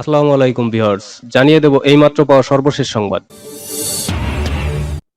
আসসালামু আলাইকুম ভিউয়ার্স, জানিয়ে দেব এইমাত্র পাওয়া সর্বশেষ সংবাদ।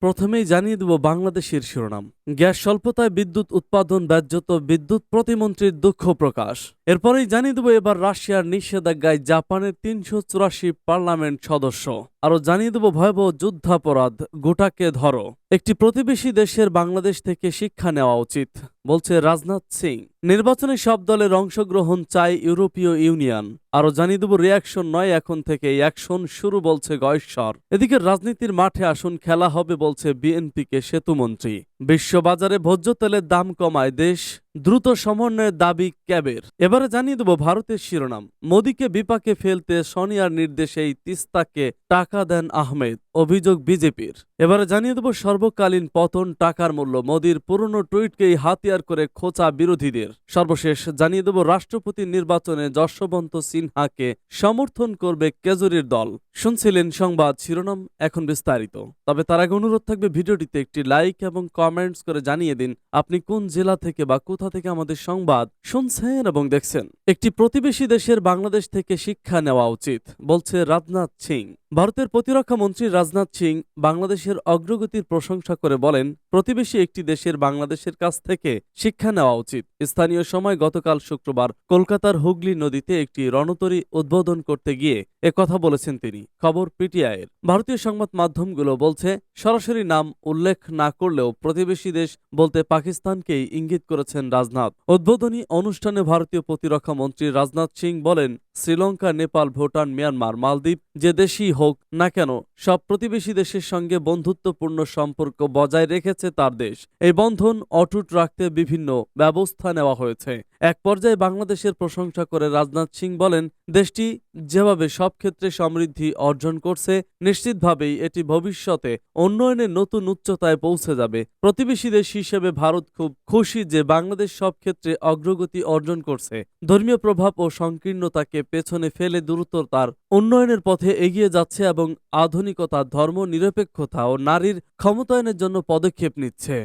প্রথমেই জানিয়ে দেব বাংলাদেশের শিরোনাম। গ্যাস স্বল্পতায় বিদ্যুৎ উৎপাদন ব্যাহত বিদ্যুৎ প্রতিমন্ত্রীর দুঃখ প্রকাশ। এরপরেই জানিয়ে দেব এবার রাশিয়ার নিষেধাজ্ঞায় জাপানের তিনশো চুরাশি পার্লামেন্ট সদস্য। আরও জানিয়ে দেব ভয়াবহ যুদ্ধাপরাধ, গোটাকে ধরো। একটি প্রতিবেশী দেশের বাংলাদেশ থেকে শিক্ষা নেওয়া উচিত, বলছে রাজনাথ সিং। নির্বাচনে সব দলের অংশগ্রহণ চাই ইউরোপীয় ইউনিয়ন। আরও জানিয়ে দেব রিয়াকশন নয় এখন থেকে অ্যাকশন শুরু বলছে গয়েশ্বর। এদিকে রাজনীতির মাঠে আসুন, খেলা হবে বলছে বিএনপিকে সেতুমন্ত্রী। বিশ্ববাজারে ভোজ্য তেলের দাম কমায় দেশ। দ্রুত সমন্বয়ের দাবি ক্যাবের। এবারে জানিয়ে দেব ভারতের শিরোনাম। মোদীকে বিপাকে ফেলতে সোনিয়ার নির্দেশেই তিস্তাকে টাকা দেন আহমেদ, অভিযোগ বিজেপির। এবারে জানিয়ে দেব সর্বকালীন পতন টাকার মূল্য। মোদীর পুরনো টুইটকেই হাতিয়ার করে খোঁচা বিরোধীদের। সর্বশেষ জানিয়ে দেব রাষ্ট্রপতি নির্বাচনে যশবন্ত সিনহাকে সমর্থন করবে কেজরির দল। শুনছিলেন সংবাদ শিরোনাম, এখন বিস্তারিত। তবে তার আগে অনুরোধ থাকবে ভিডিওটিতে একটি লাইক এবং কমেন্টস করে জানিয়ে দিন, আপনি কোন জেলা থেকে বা কোথা থেকে আমাদের সংবাদ শুনছেন এবং দেখছেন। একটি প্রতিবেশী দেশের বাংলাদেশ থেকে শিক্ষা নেওয়া উচিত, বলছে রাজনাথ সিং। ভারতের প্রতিরক্ষা মন্ত্রী রাজনাথ সিং বাংলাদেশের অগ্রগতির প্রশংসা করে বলেন, প্রতিবেশী একটি দেশের বাংলাদেশের কাছ থেকে শিক্ষা নেওয়া উচিত। স্থানীয় সময় গতকাল শুক্রবার কলকাতার হুগলি নদীতে একটি রণতরী উদ্বোধন করতে গিয়ে কথা বলেছেন তিনি। খবর পিটিআইয়ের। ভারতীয় সংবাদ মাধ্যমগুলো বলছে, সরাসরি নাম উল্লেখ না করলেও প্রতিবেশী দেশ বলতে পাকিস্তানকেই ইঙ্গিত করেছেন রাজনাথ। উদ্বোধনী অনুষ্ঠানে ভারতীয় প্রতিরক্ষা মন্ত্রী রাজনাথ সিং বলেন, শ্রীলঙ্কা, নেপাল, ভুটান, মিয়ানমার, মালদ্বীপ, যে দেশই হোক না কেন, সব প্রতিবেশী দেশের সঙ্গে বন্ধুত্বপূর্ণ সম্পর্ক বজায় রেখেছে তার দেশ। এই বন্ধন অটুট রাখতে বিভিন্ন ব্যবস্থা নেওয়া হয়েছে। এক পর্যায়ে বাংলাদেশের প্রশংসা করে রাজনাথ সিং বলেন, দেশটি যেভাবে সব ক্ষেত্রে সমৃদ্ধি অর্জন করছে, নিশ্চিতভাবেই এটি ভবিষ্যতে উন্নয়নের নতুন উচ্চতায় পৌঁছে যাবে। প্রতিবেশী দেশ হিসেবে ভারত খুব খুশি যে বাংলাদেশ সব ক্ষেত্রে অগ্রগতি অর্জন করছে। ধর্মীয় প্রভাব ও সংকীর্ণতাকে পেছনে ফেলে দ্রুততার উন্নয়নের পথে এগিয়ে যাচ্ছে এবং আধুনিকতা, ধর্ম, নিরপেক্ষতা ও নারীর ক্ষমতায়নের জন্য পদক্ষেপ নিচ্ছে।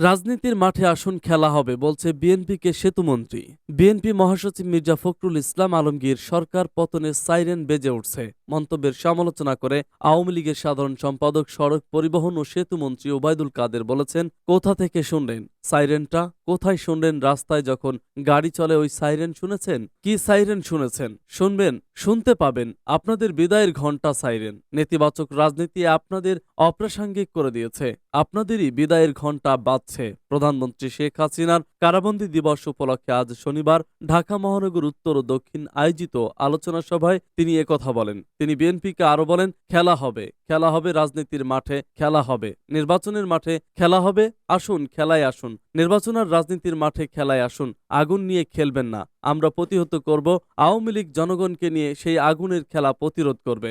রাজনীতির মাঠে আসুন, খেলা হবে, বলছে বিএনপিকে সেতুমন্ত্রী। বিএনপি মহাসচিব মির্জা ফখরুল ইসলাম আলমগীর সরকার পতনের সাইরেন বেজে উঠছে। মন্তব্যের সমালোচনা করে আওয়ামী লীগের সাধারণ সম্পাদক সড়ক পরিবহন ও সেতুমন্ত্রী ওবায়দুল কাদের বলেছেন, কোথা থেকে শুনলেন? সাইরেনটা কোথায় শুনলেন রাস্তায় যখন গাড়ি চলে ওই সাইরেন শুনেছেন? কি সাইরেন শুনেছেন? শুনবেন, শুনতে পাবেন। আপনাদের বিদায়ের ঘণ্টা সাইরেন। নেতিবাচক রাজনীতি আপনাদের অপ্রাসঙ্গিক করে দিয়েছে। আপনাদেরই বিদায়ের ঘণ্টা বাজছে। প্রধানমন্ত্রী শেখ হাসিনার কারাবন্দী দিবস উপলক্ষে আজ শনিবার ঢাকা মহানগর উত্তর ও দক্ষিণ আয়োজিত আলোচনা সভায় তিনি কথা বলেন। তিনি বিএনপিকে আরও বলেন, খেলা হবে। খেলা হবে রাজনীতির মাঠে, খেলা হবে। নির্বাচনের মাঠে খেলা হবে, আসুন, খেলায় আসুন। নির্বাচন আর রাজনীতির মাঠে খেলায় আসুন। আগুন নিয়ে খেলবেন না। আমরা প্রতিহত করব, আওয়ামী লীগ জনগণকে নিয়ে সেই আগুনের খেলা প্রতিরোধ করবে।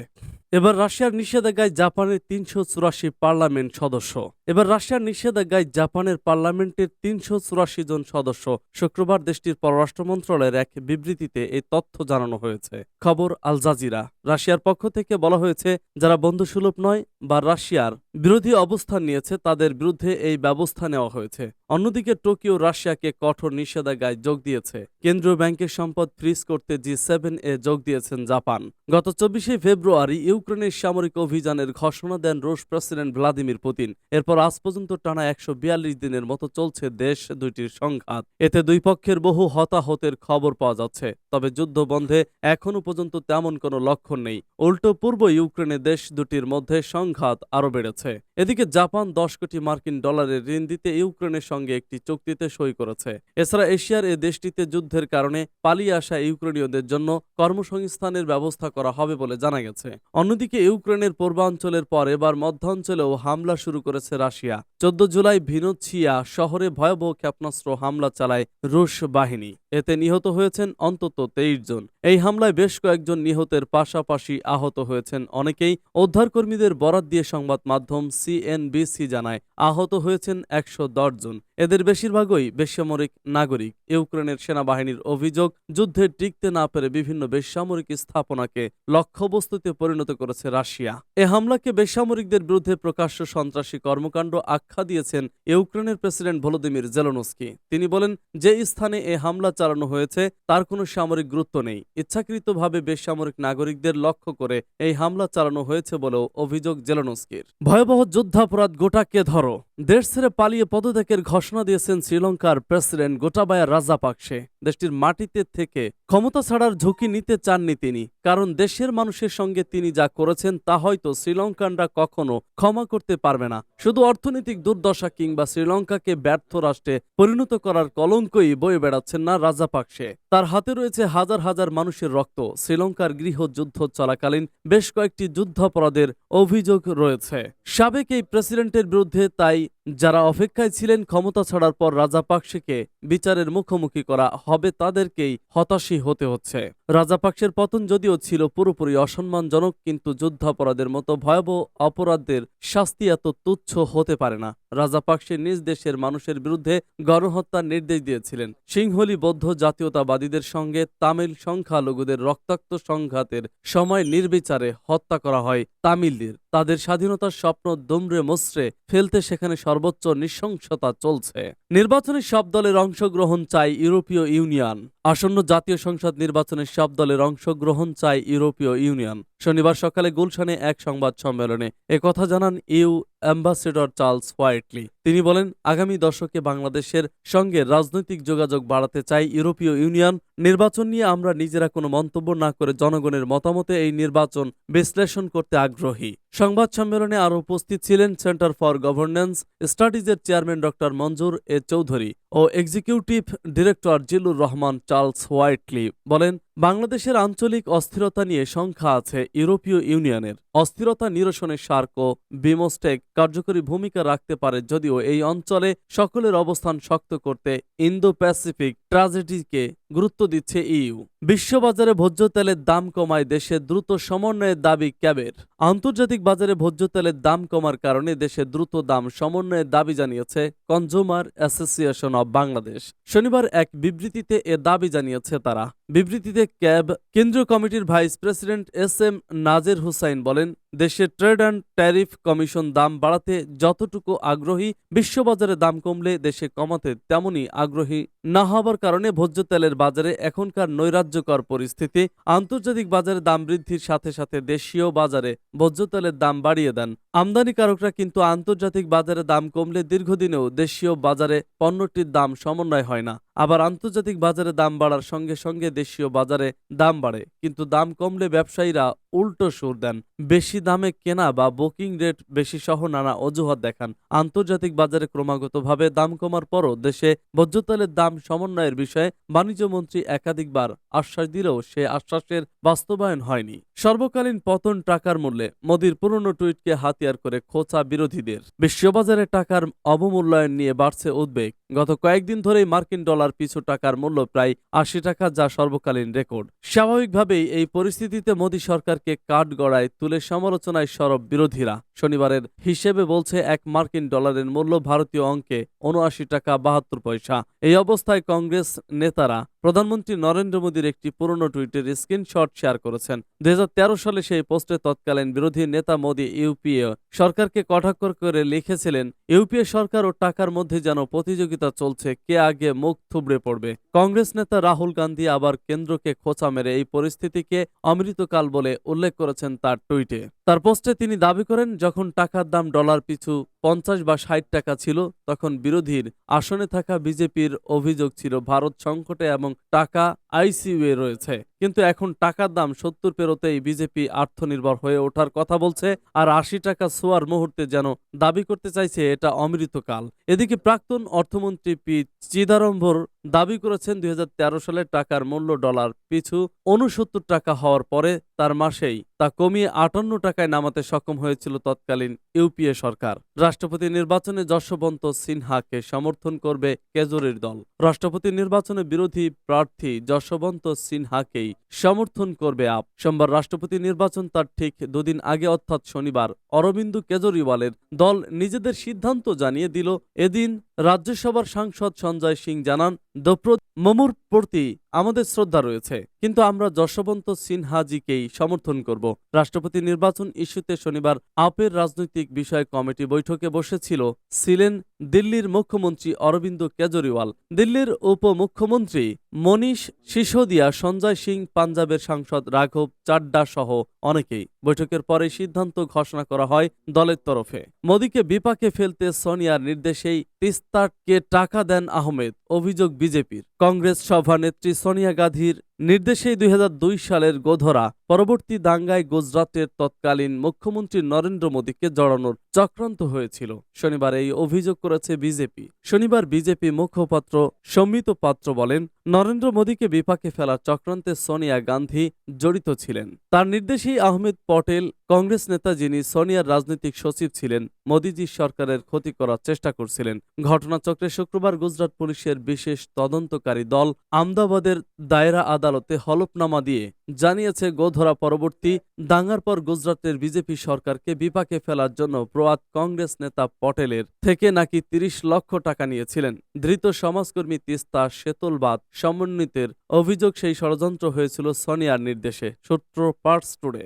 এবার রাশিয়ার নিষেধাজ্ঞায় জাপানের তিনশো চুরাশি পার্লামেন্ট সদস্য। এবার রাশিয়ার নিষেধাজ্ঞায় জাপানের পার্লামেন্টের তিনশো চুরাশি জন সদস্য। শুক্রবার দেশটির পররাষ্ট্র মন্ত্রণালয়ের এক বিবৃতিতে এই তথ্য জানানো হয়েছে। খবর আল জাজিরা। রাশিয়ার পক্ষ থেকে বলা হয়েছে, যারা বন্ধুসুলভ নয় বা রাশিয়ার বিরোধী অবস্থান নিয়েছে, তাদের বিরুদ্ধে এই ব্যবস্থা নেওয়া হয়েছে। অন্যদিকে টোকিও রাশিয়াকে কঠোর নিষেধাজ্ঞায় যোগ দিয়েছে। কেন্দ্রীয় ব্যাংকের সম্পদ ফ্রিজ করতে জি সেভেন এ যোগ দিয়েছেন জাপান। গত চব্বিশে ফেব্রুয়ারি ইউক্রেনের সামরিক অভিযানের ঘোষণা দেন রুশ প্রেসিডেন্ট ভ্লাদিমির পুতিন। এরপর আজ পর্যন্ত টানা একশো বিয়াল্লিশ দিনের মতো চলছে দেশ দুইটির সংঘাত। এতে দুই পক্ষের বহু হতাহতের খবর পাওয়া যাচ্ছে। তবে যুদ্ধ বন্ধে এখনও পর্যন্ত তেমন কোনো লক্ষণ নেই। উল্টো পূর্ব ইউক্রেনে দেশ দুটির মধ্যে সংঘাত আরও বেড়েছে। এদিকে জাপান দশ কোটি মার্কিন ডলারের ঋণ দিতে ইউক্রেনের সঙ্গে একটি চুক্তিতে সই করেছে। এছাড়া এশিয়ার এ দেশটিতে যুদ্ধের কারণে পালিয়ে আসা ইউক্রেনীয়দের জন্য কর্মসংস্থানের ব্যবস্থা করা হবে বলে জানা গেছে। অন্যদিকে ইউক্রেনের পূর্বাঞ্চলের পর এবার মধ্যাঞ্চলেও হামলা শুরু করেছে রাশিয়া। চোদ্দ জুলাই ভিনোছিয়া শহরে ভয়াবহ ক্ষেপণাস্ত্র হামলা চালায় রুশ বাহিনী। এতে নিহত হয়েছেন অন্তত তেইশ জন। এই হামলায় বেশ কয়েকজন নিহতের পাশাপাশি আহত হয়েছেন অনেকেই। উদ্ধারকর্মীদের বরাত দিয়ে সংবাদ মাধ্যম সিএনবিসি জানায়, আহত হয়েছেন একশো দশ জন। এদের বেশিরভাগই বেসামরিক নাগরিক। ইউক্রেনের সেনাবাহিনীর অভিযোগ, যুদ্ধে টিকতে না পেরে বিভিন্ন বেসামরিক স্থাপনাকে লক্ষ্যবস্তুতে পরিণত করেছে রাশিয়া। এ হামলাকে বেসামরিকদের বিরুদ্ধে প্রকাশ্য সন্ত্রাসী কর্মকাণ্ড আখ্যা দিয়েছেন ইউক্রেনের প্রেসিডেন্ট ভলোদিমির জেলনস্কি। তিনি বলেন, যে স্থানে এ হামলা চালানো হয়েছে, তার কোনো সামরিক গুরুত্ব নেই। ইচ্ছাকৃতভাবে বেসামরিক নাগরিকদের লক্ষ্য করে এই হামলা চালানো হয়েছে বলেও অভিযোগ জেলনস্কির। ভয়াবহ যুদ্ধাপরাধ গোটাকে ধরো? দেশ ছেড়ে পালিয়ে পদত্যাগের ঘোষণা দিয়েছেন শ্রীলঙ্কার প্রেসিডেন্ট গোটাবায়া রাজাপাকসে। দেশটির মাটিতে থেকে ক্ষমতা ছাড়ার ঝুঁকি নিতে চাননি তিনি, কারণ দেশের মানুষের সঙ্গে তিনি যা করেছেন তা হয়তো শ্রীলঙ্কানরা কখনো ক্ষমা করতে পারবে না। শুধু অর্থনৈতিক দুর্দশা কিংবা শ্রীলঙ্কাকে ব্যর্থ রাষ্ট্রে পরিণত করার কলঙ্কই বয়ে বেড়াচ্ছেন না রাজাপাকসে তার হাতে রয়েছে হাজার হাজার মানুষের রক্ত। শ্রীলঙ্কার গৃহযুদ্ধ চলাকালীন বেশ কয়েকটি যুদ্ধাপরাধের অভিযোগ রয়েছে। সাবেক এই প্রেসিডেন্টের বিরুদ্ধে তাই যারা অপেক্ষায় ছিলেন ক্ষমতা ছাড়ার পর রাজাপাকসেকে বিচারের মুখোমুখি করা হবে তাদেরকেই হতাশী হতে হচ্ছে। রাজাপাকসের পতন যদিও ছিল পুরোপুরি অসম্মানজনক, কিন্তু যুদ্ধাপরাধের মতো ভয়াবহ অপরাধের শাস্তি এত তুচ্ছ হতে পারে না। রাজাপাকসে নিজ দেশের মানুষের বিরুদ্ধে গণহত্যার নির্দেশ দিয়েছিলেন। সিংহলি বৌদ্ধ জাতীয়তাবাদীদের সঙ্গে তামিল সংখ্যালঘুদের রক্তাক্ত সংঘাতের সময় নির্বিচারে হত্যা করা হয় তামিলদের। তাদের স্বাধীনতার স্বপ্ন দুমড়ে মুচড়ে ফেলতে সেখানে সর্বোচ্চ নৃশংসতা চলছে। নির্বাচনে সব দলের অংশগ্রহণ চায় ইউরোপীয় ইউনিয়ন। আসন্ন জাতীয় সংসদ নির্বাচনে সব দলের অংশগ্রহণ চায় ইউরোপীয় ইউনিয়ন। শনিবার সকালে গুলশানে এক সংবাদ সম্মেলনে একথা জানান ইউ অ্যাম্বাসেডর চার্লস হোয়াইটলি। তিনি বলেন, আগামী দশকে বাংলাদেশের সঙ্গে রাজনৈতিক যোগাযোগ বাড়াতে চাই ইউরোপীয় ইউনিয়ন। নির্বাচন নিয়ে আমরা নিজেরা কোনো মন্তব্য না করে জনগণের মতামতে এই নির্বাচন বিশ্লেষণ করতে আগ্রহী। সংবাদ সম্মেলনে আরও উপস্থিত ছিলেন centre for governance স্টাডিজের chairman doctor Manzur A Chowdhury O executive director Zillur Rahman Charles Whiteley বলেন বাংলাদেশের আঞ্চলিক অস্থিরতা নিয়ে সংখ্যা আছে ইউরোপীয় ইউনিয়নের। অস্থিরতা নিরসনে সার্ক ও বিমস্টেক কার্যকরী ভূমিকা রাখতে পারে যদিও এই অঞ্চলে সকলের অবস্থান শক্ত করতে ইন্দো প্যাসিফিক ট্রাজেডিকে গুরুত্ব দিচ্ছে ইইউ। বিশ্ববাজারে ভোজ্য তেলের দাম কমায় দেশে দ্রুত সমন্বয়ের দাবি ক্যাবের। আন্তর্জাতিক বাজারে ভোজ্য তেলের দাম কমার কারণে দেশে দ্রুত দাম সমন্বয়ের দাবি জানিয়েছে কনজুমার অ্যাসোসিয়েশন অব বাংলাদেশ। শনিবার এক বিবৃতিতে এ দাবি জানিয়েছে তারা। বিবৃতিতে ক্যাব কেন্দ্রীয় কমিটির vice president S M Nazer Hussain বলেন দেশে ট্রেড অ্যান্ড ট্যারিফ কমিশন দাম বাড়াতে যতটুকু আগ্রহী, বিশ্ববাজারে দাম কমলে দেশে কমাতে তেমনই আগ্রহী না হবার কারণে ভোজ্য তেলের বাজারে এখনকার নৈরাজ্যকর পরিস্থিতি। আন্তর্জাতিক বাজারে দাম বৃদ্ধির সাথে সাথে দেশীয় বাজারে ভোজ্য তেলের দাম বাড়িয়ে দেন। আমদানিকারকরা কিন্তু আন্তর্জাতিক বাজারে দাম কমলে দীর্ঘদিনেও দেশীয় বাজারে পণ্যটির দাম সমন্বয় হয় না। আবার আন্তর্জাতিক বাজারে দাম বাড়ার সঙ্গে সঙ্গে দেশীয় বাজারে দাম বাড়ে, কিন্তু দাম কমলে ব্যবসায়ীরা উল্টো সুর দেন। বেশি দামে কেনা বা বুকিং রেট বেশি সহ নানা অজুহাত দেখান। আন্তর্জাতিক বাজারে ক্রমাগতভাবে দাম কমার পরও দেশে ভোজ্যতেলের দাম সমন্বয়ের বিষয়ে বাণিজ্য মন্ত্রী একাধিকবার আশ্বাস দিলেও সে আশ্বাসের বাস্তবায়ন হয়নি। সর্বকালীন পতন টাকার মূল্যে মোদির পুরনো টুইটকে হাতিয়ার করে খোঁচা বিরোধীদের। বিশ্ববাজারে টাকার অবমূল্যায়ন নিয়ে বাড়ছে উদ্বেগ। গত কয়েকদিন ধরেই মার্কিন ডলার পিছু টাকার মূল্য প্রায় আশি টাকা, যা সর্বকালীন রেকর্ড। স্বাভাবিকভাবেই এই পরিস্থিতিতে মোদী সরকারকে কাঠ গড়ায় তুলে সমালোচনায় সরব বিরোধীরা। শনিবারের হিসেবে বলছে এক মার্কিন ডলারের মূল্য ভারতীয় অঙ্কে উনআশি টাকা বাহাত্তর পয়সা। এই অবস্থায় কংগ্রেস নেতারা প্রধানমন্ত্রী নরেন্দ্র মোদীর একটি পুরনো টুইটের স্ক্রিনশট শেয়ার করেছেন। দুই হাজার তেরো সালে সেই পোস্টে তৎকালীন বিরোধী নেতা মোদী ইউপিএ সরকারকে কটাক্ষ করে লিখেছিলেন, ইউপিএ সরকার ও টাকার মধ্যে যেন প্রতিযোগিতা চলছে, কে আগে মুখ থুবড়ে পড়বে? কংগ্রেস নেতা রাহুল গান্ধী আবার কেন্দ্রকে খোঁচা মেরে এই পরিস্থিতিকে অমৃতকাল বলে উল্লেখ করেছেন তার টুইটে। তার পোস্টে তিনি দাবি করেন, যখন টাকার দাম ডলার পিছু পঞ্চাশ বা ষাট টাকা ছিল, তখন বিরোধীর আসনে থাকা বিজেপির অভিযোগ ছিল ভারত সংকটে এবং টাকা আইসিইউয়ে রয়েছে। কিন্তু এখন টাকার দাম সত্তর পেরোতেই বিজেপি আত্মনির্ভর হয়ে ওঠার কথা বলছে আর আশি টাকা ছোয়ার মুহূর্তে যেন দাবি করতে চাইছে এটা অমৃতকাল। এদিকে প্রাক্তন অর্থমন্ত্রী পি চিদারম্বর দাবি করেছেন দুই হাজার তেরো সালে টাকার মূল্য ডলার পিছু উনসত্তর টাকা হওয়ার পরে তার মাসেই তা কমিয়ে আটান্ন টাকায় নামাতে সক্ষম হয়েছিল তৎকালীন ইউপিএ সরকার। রাষ্ট্রপতি নির্বাচনে যশবন্ত সিনহাকে সমর্থন করবে কেজরির দল। রাষ্ট্রপতি নির্বাচনে বিরোধী প্রার্থী যশবন্ত সিনহাকেই সমর্থন করবে আপ। সোমবার রাষ্ট্রপতি নির্বাচন তার ঠিক দুদিন আগে, অর্থাৎ শনিবার, অরবিন্দ কেজরিওয়ালের দল নিজেদের সিদ্ধান্ত জানিয়ে দিল। এদিন রাজ্যসভার সাংসদ সঞ্জয় সিং জানান দপ্র মমুর প্রতি আমাদের শ্রদ্ধা রয়েছে, কিন্তু আমরা যশবন্ত সিনহাজিকেই সমর্থন করব। রাষ্ট্রপতি নির্বাচন ইস্যুতে শনিবার আপের রাজনৈতিক বিষয় কমিটি বৈঠকে বসেছিল ছিলেন দিল্লির মুখ্যমন্ত্রী অরবিন্দ কেজরিওয়াল। দিল্লির উপমুখ্যমন্ত্রী মনীষ সিসোদিয়া, সঞ্জয় সিং পাঞ্জাবের সাংসদ রাঘব চাড্ডা সহ অনেকেই। বৈঠকের পরে সিদ্ধান্ত ঘোষণা করা হয় দলের তরফে। মোদীকে বিপাকে ফেলতে সোনিয়ার নির্দেশেই তিস্তাকে টাকা দেন আহমেদ, অভিযোগ বিজেপির। কংগ্রেস সভানেত্রী সোনিয়া গান্ধীর নির্দেশেই দুই হাজার দুই সালের গোধরা, পরবর্তী দাঙ্গায় গুজরাটের তৎকালীন মুখ্যমন্ত্রী নরেন্দ্র মোদীকে জড়ানোর চক্রান্ত হয়েছিল। শনিবার এই অভিযোগ করেছে বিজেপি। শনিবার বিজেপি মুখপাত্র সৌমিত পাত্র বলেন, নরেন্দ্র মোদীকে বিপাকে ফেলার চক্রান্তে সোনিয়া গান্ধী জড়িত ছিলেন। তার নির্দেশেই আহমেদ পটেল, কংগ্রেস নেতা যিনি সোনিয়ার রাজনৈতিক সচিব ছিলেন, মোদীজি সরকারের ক্ষতি করার চেষ্টা করছিলেন। ঘটনাচক্রে শুক্রবার গুজরাট পুলিশের বিশেষ তদন্তকারী দল আমদাবাদের দায়রা আদালতে হলফনামা দিয়ে জানিয়েছে, গোধরা পরবর্তী দাঙ্গার পর গুজরাটের বিজেপি সরকারকে বিপাকে ফেলার জন্য প্রয়াত কংগ্রেস নেতা পটেলের থেকে নাকি তিরিশ লক্ষ টাকা নিয়েছিলেন। ধৃত সমাজকর্মী তিস্তা শেতলবাদ সমন্বিতের অভিযোগ সেই ষড়যন্ত্র হয়েছিল সোনিয়ার নির্দেশে, সূত্র পার্টস টুডে।